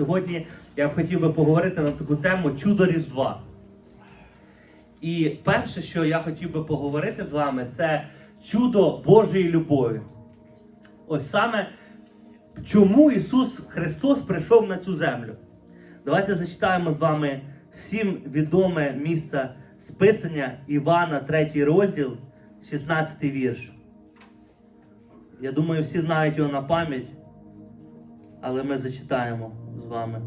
Сьогодні я б хотів би поговорити на таку тему чудо Різдва. І перше, що я хотів би поговорити з вами, це чудо Божої любові. Ось саме чому Ісус Христос прийшов на цю землю. Давайте зачитаємо з вами всім відоме місце списання Івана, 3 розділ, 16 вірш. Я думаю, всі знають його на пам'ять, але ми зачитаємо вами.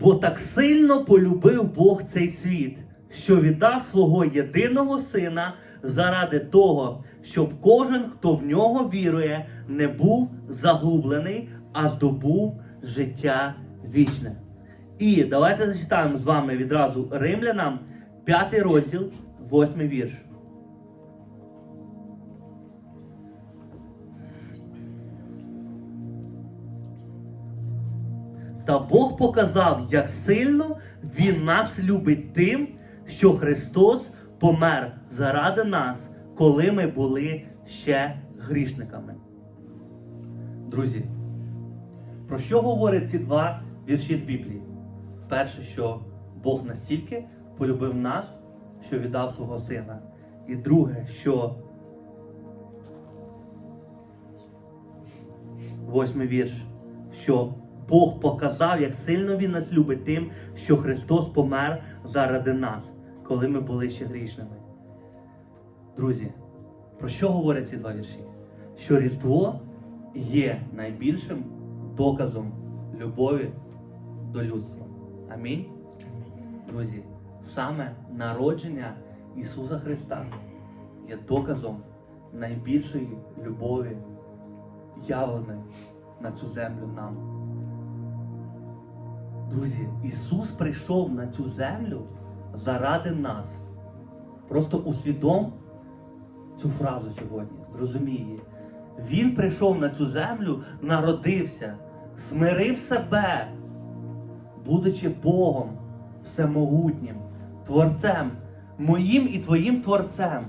Бо так сильно полюбив Бог цей світ, що віддав свого єдиного сина заради того, щоб кожен, хто в нього вірує, не був загублений, а здобув життя вічне. І давайте зачитаємо з вами відразу римлянам, 5 розділ, 8 вірш. Та Бог показав, як сильно Він нас любить тим, що Христос помер заради нас, коли ми були ще грішниками. Друзі, про що говорять ці два вірші з Біблії? Перше, що Бог настільки полюбив нас, що віддав свого сина. І друге, що восьмий вірш, що Бог показав, як сильно Він нас любить тим, що Христос помер заради нас, коли ми були ще грішними. Друзі, про що говорять ці два вірші? Що Різдво є найбільшим доказом любові до людства. Амінь. Друзі, саме народження Ісуса Христа є доказом найбільшої любові, явленої на цю землю нам. Друзі, Ісус прийшов на цю землю заради нас. Просто усвідом цю фразу сьогодні, зрозумій її. Він прийшов на цю землю, народився, смирив себе, будучи Богом всемогутнім, Творцем, моїм і твоїм Творцем.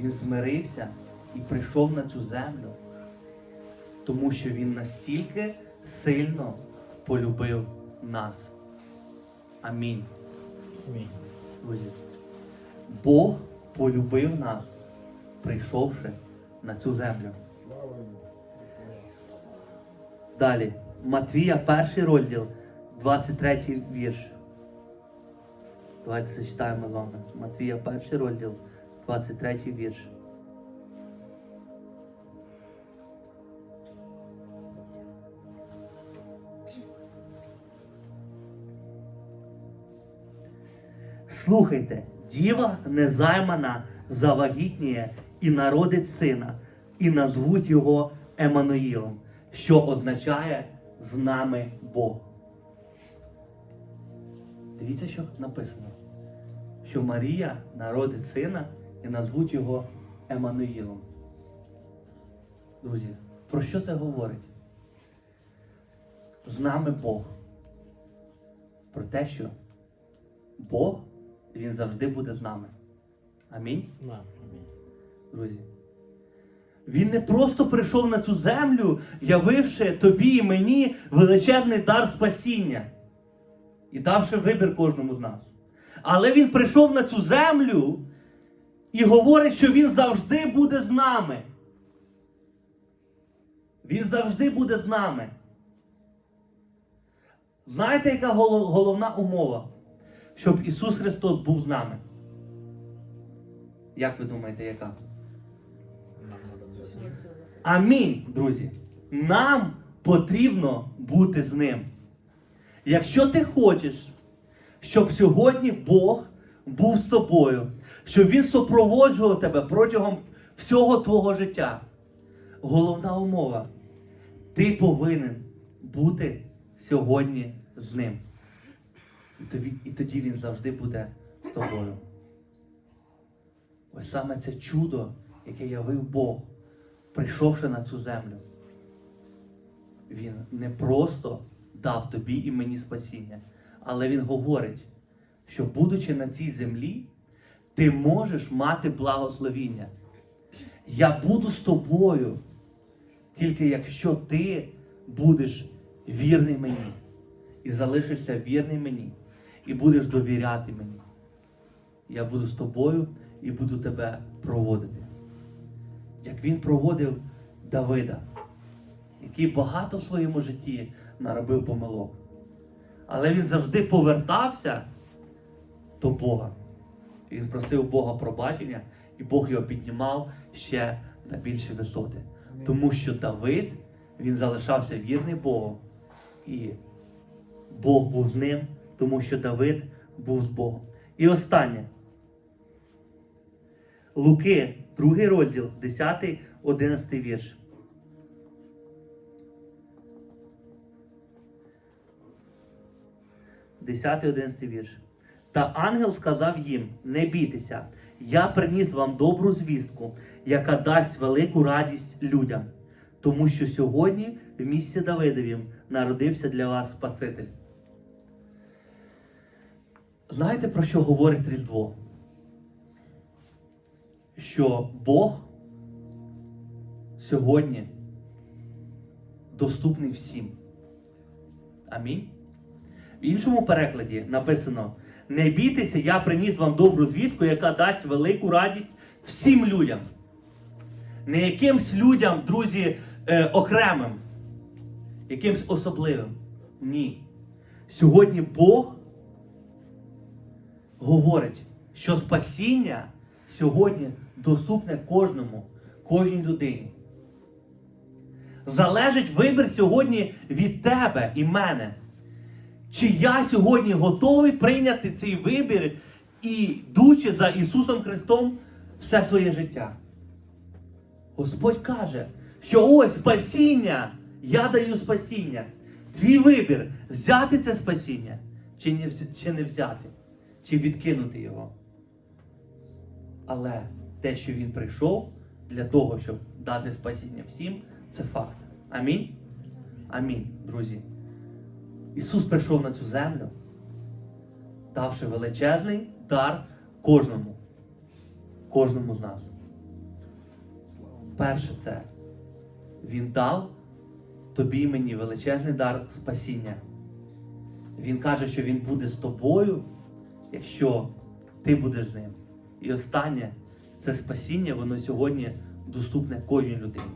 Він смирився і прийшов на цю землю, тому що він настільки сильно полюбив нас. Амінь. Амінь. Друзі. Бог полюбив нас, прийшовши на цю землю. Слава. Далі. Матвія, перший розділ, 23 вірш. Давайте зачитаємо з вами. Матвія, перший розділ, 23 вірш. Слухайте, діва незаймана завагітніє і народить сина, і назвуть його Еммануїлом, що означає з нами Бог. Дивіться, що написано. Що Марія народить сина і назвуть його Еммануїлом. Друзі, про що це говорить? З нами Бог. Про те, що Бог, Він завжди буде з нами. Амінь. Амінь. Друзі. Він не просто прийшов на цю землю, явивши тобі і мені величезний дар спасіння і давши вибір кожному з нас. Але він прийшов на цю землю і говорить, що він завжди буде з нами. Він завжди буде з нами. Знаєте, яка головна умова? Щоб Ісус Христос був з нами? Як ви думаєте, яка? Амінь, друзі. Нам потрібно бути з ним. Якщо ти хочеш, щоб сьогодні Бог був з тобою, щоб Він супроводжував тебе протягом всього твого життя, головна умова, ти повинен бути сьогодні з ним. І тоді, він завжди буде з тобою. Ось саме це чудо, яке явив Бог, прийшовши на цю землю. Він не просто дав тобі і мені спасіння, але Він говорить, що будучи на цій землі, ти можеш мати благословіння. Я буду з тобою, тільки якщо ти будеш вірний мені і залишишся вірний мені, і будеш довіряти мені. Я буду з тобою і буду тебе проводити. Як він проводив Давида, який багато в своєму житті наробив помилок. Але він завжди повертався до Бога. Він просив Бога пробачення, і Бог його піднімав ще на більші висоти. Тому що Давид він залишався вірний Богу, і Бог був з ним, тому що Давид був з Богом. І останнє. Луки, другий розділ, 10, 11 вірш. Десятий, одинадцятий вірш. Та ангел сказав їм: Не бійтеся, я приніс вам добру звістку, яка дасть велику радість людям, тому що сьогодні в місті Давидовім народився для вас Спаситель. Знаєте, про що говорить Різдво? Що Бог сьогодні доступний всім. Амінь. В іншому перекладі написано: Не бійтеся, я приніс вам добру звістку, яка дасть велику радість всім людям. Не якимсь людям, друзі, е, окремим, якимсь особливим. Ні. Сьогодні Бог говорить, що спасіння сьогодні доступне кожному, кожній людині. Залежить вибір сьогодні від тебе і мене. Чи я сьогодні готовий прийняти цей вибір і йдучи за Ісусом Христом все своє життя? Господь каже, що ось спасіння, я даю спасіння. Твій вибір взяти це спасіння чи не, взяти, чи відкинути його. Але те, що Він прийшов для того, щоб дати спасіння всім, це факт. Амінь. Амінь, друзі. Ісус прийшов на цю землю, давши величезний дар кожному. Кожному з нас. Перше це Він дав тобі мені величезний дар спасіння. Він каже, що Він буде з тобою, якщо ти будеш з ним. І останнє це спасіння, воно сьогодні доступне кожній людині.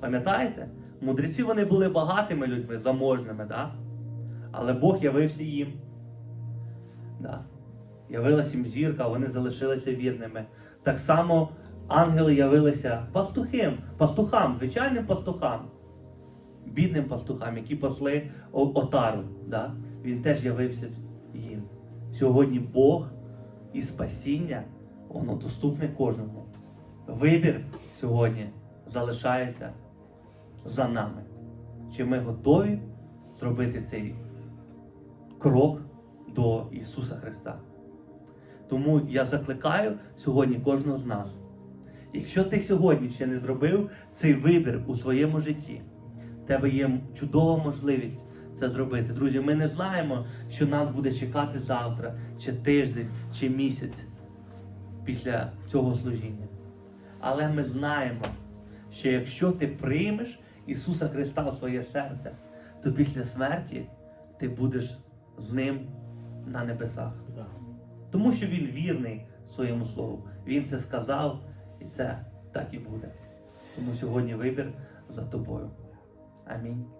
Пам'ятаєте? Мудреці вони були багатими людьми, заможними, да? але Бог явився їм. Да. Явилася їм зірка, вони залишилися вірними. Так само ангели явилися пастухам, пастухам, звичайним пастухам, бідним пастухам, які пасли отару. Да? Він теж явився їм. Сьогодні Бог і спасіння, воно доступне кожному. Вибір сьогодні залишається за нами. Чи ми готові зробити цей крок до Ісуса Христа? Тому я закликаю сьогодні кожного з нас. Якщо ти сьогодні ще не зробив цей вибір у своєму житті, в тебе є чудова можливість це зробити. Друзі, ми не знаємо, що нас буде чекати завтра, чи тиждень, чи місяць після цього служіння. Але ми знаємо, що якщо ти приймеш Ісуса Христа в своє серце, то після смерті ти будеш з Ним на небесах. Тому що Він вірний своєму слову. Він це сказав, і це так і буде. Тому сьогодні вибір за тобою. Амінь.